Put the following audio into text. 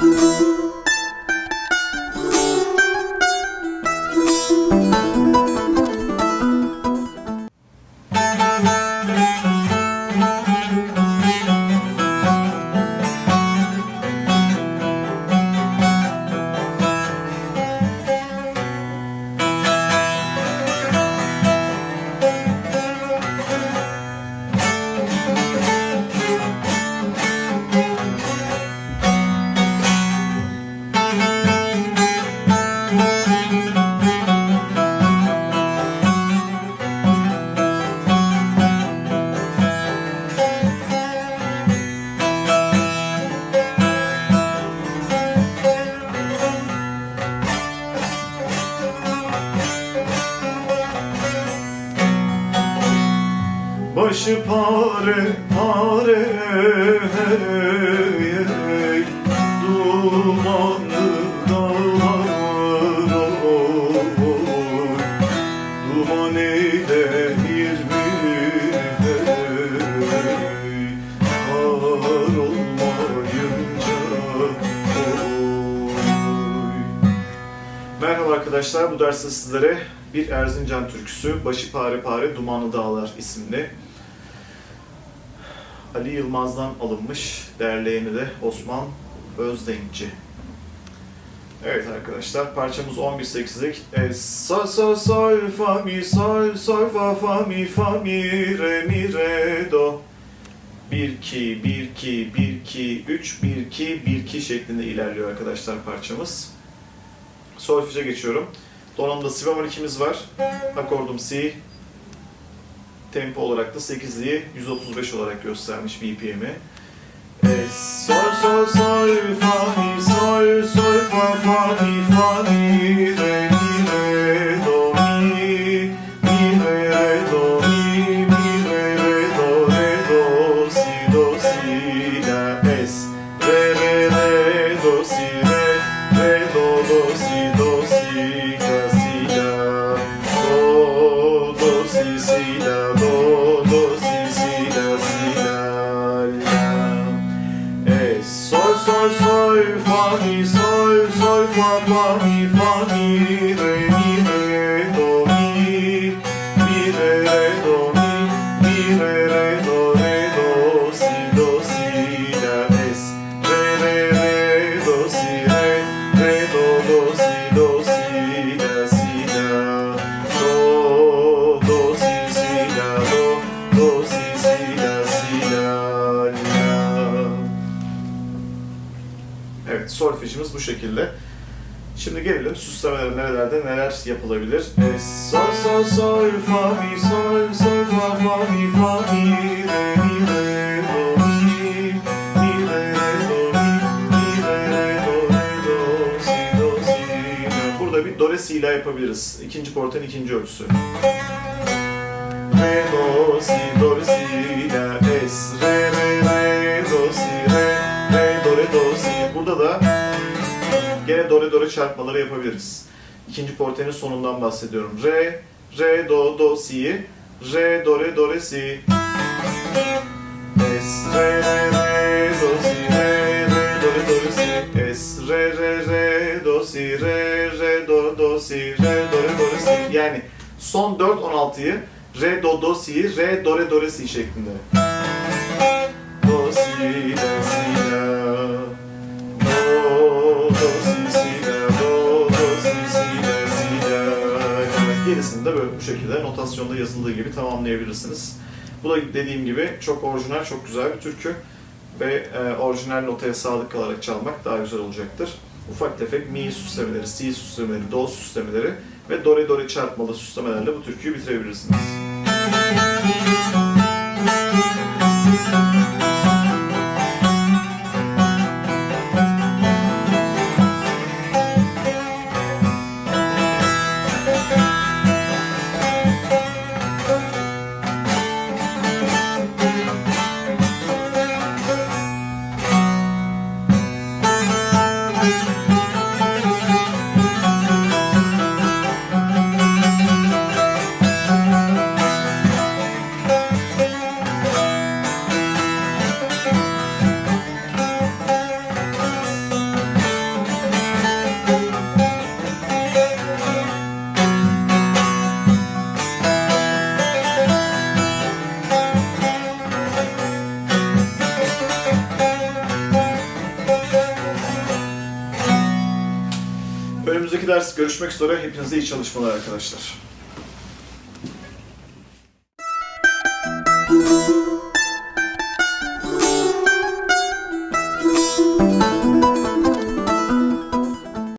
Música Başı pare pare. Dumanlı dağlar bir hey Kar olmayınca Merhaba arkadaşlar, bu derste sizlere bir Erzincan türküsü Başı Pare Pare Dumanlı Dağlar isimli Ali Yılmaz'dan alınmış, derleyeni de Osman Özdenkçi. Evet arkadaşlar, parçamız 11-8'lik. E, sol sol sol fa mi sol sol fa fa mi fa mi re mi re do. 1 2 1 2 1 2 3 1 2 1 2 şeklinde ilerliyor arkadaşlar parçamız. Solfeje geçiyorum. Donanımda si bemol 2'miz var. Akordum si. Tempo olarak da 8'liği 135 olarak göstermiş BPM'i. E, sol sol sol fa mi sol sol fa fa mi fa mi re mi re do mi mi re re do mi mi re re do re do si do si la es re re re do si re Evet, solfejimiz bu şekilde. Şimdi gelelim süslemeler nerelerde neler yapılabilir. E, sol sol sol fa mi sol sol fa fa mi fa mi re mi re do mi mi re re do mi mi re re do re do si do si. Burada bir do re si la yapabiliriz. İkinci portanın ikinci ölçüsü. Re do si do re si la es re re re Da gene do re do re çarpmaları yapabiliriz. İkinci portenin sonundan bahsediyorum. Re re do do si. Re do re do re si. Es re re re do si. Re re do re do re si. Es re re re do si. Re re do do si. Re do re do re si. Yani son 4 16'yı re do do si re do re do re si şeklinde. Do si la si gerisini de böyle bu şekilde notasyonda yazıldığı gibi tamamlayabilirsiniz. Bu da dediğim gibi çok orijinal, çok güzel bir türkü ve e, orijinal notaya sadık kalarak çalmak daha güzel olacaktır. Ufak tefek mi süslemeleri, si süslemeleri, do süslemeleri ve do re do re çarpmalı süslemelerle bu türküyü bitirebilirsiniz. Ders görüşmek üzere. Hepinize iyi çalışmalar arkadaşlar.